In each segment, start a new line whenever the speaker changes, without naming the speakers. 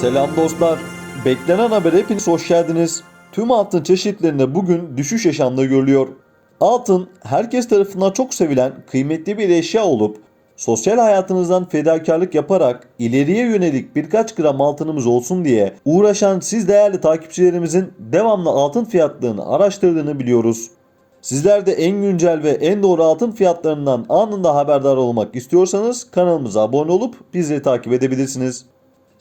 Selam dostlar. Beklenen habere hepiniz hoş geldiniz. Tüm altın çeşitlerinde bugün düşüş yaşandığı görülüyor. Altın herkes tarafından çok sevilen kıymetli bir eşya olup sosyal hayatınızdan fedakarlık yaparak ileriye yönelik birkaç gram altınımız olsun diye uğraşan siz değerli takipçilerimizin devamlı altın fiyatlarını araştırdığını biliyoruz. Sizler de en güncel ve en doğru altın fiyatlarından anında haberdar olmak istiyorsanız kanalımıza abone olup bizleri takip edebilirsiniz.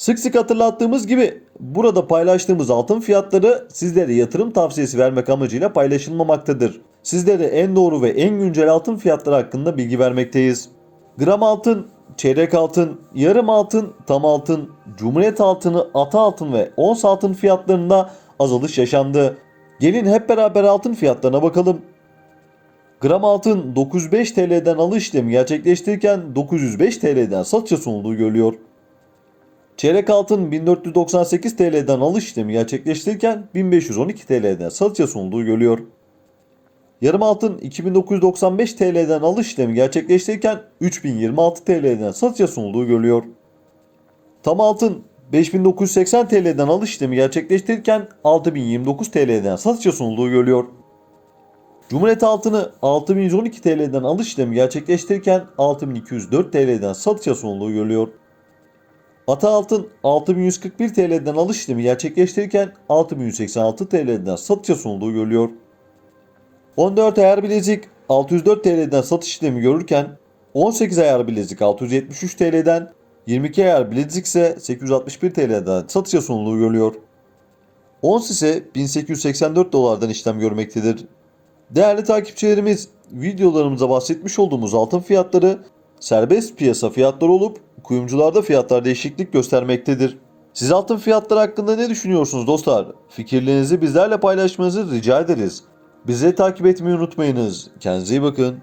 Sık sık hatırlattığımız gibi burada paylaştığımız altın fiyatları sizlere yatırım tavsiyesi vermek amacıyla paylaşılmamaktadır. Sizlere en doğru ve en güncel altın fiyatları hakkında bilgi vermekteyiz. Gram altın, çeyrek altın, yarım altın, tam altın, cumhuriyet altını, ata altın ve ons altın fiyatlarında azalış yaşandı. Gelin hep beraber altın fiyatlarına bakalım. Gram altın 905 TL'den alış işlemi gerçekleştirirken 905 TL'den satışa sunulduğu görülüyor. Çeyrek altın 1498 TL'den alış işlemi gerçekleştirirken 1512 TL'den satışa sunulduğu görülüyor. Yarım altın 2995 TL'den alış işlemi gerçekleştirirken 3026 TL'den satışa sunulduğu görülüyor. Tam altın 5980 TL'den alış işlemi gerçekleştirirken 6029 TL'den satışa sunulduğu görülüyor. Cumhuriyet altını 6112 TL'den alış işlemi gerçekleştirirken 6204 TL'den satışa sunulduğu görülüyor. Ata altın 6141 TL'den alış işlemi gerçekleştirirken 6186 TL'den satışa sunulduğu görülüyor. 14 ayar bilezik 604 TL'den satış işlemi görürken 18 ayar bilezik 673 TL'den 22 ayar bilezik ise 861 TL'den satışa sunulduğu görülüyor. Ons ise 1884 dolardan işlem görmektedir. Değerli takipçilerimiz, videolarımıza bahsetmiş olduğumuz altın fiyatları serbest piyasa fiyatları olup kuyumcularda fiyatlar değişiklik göstermektedir. Siz altın fiyatları hakkında ne düşünüyorsunuz dostlar? Fikirlerinizi bizlerle paylaşmanızı rica ederiz. Bizi takip etmeyi unutmayınız. Kendinize iyi bakın.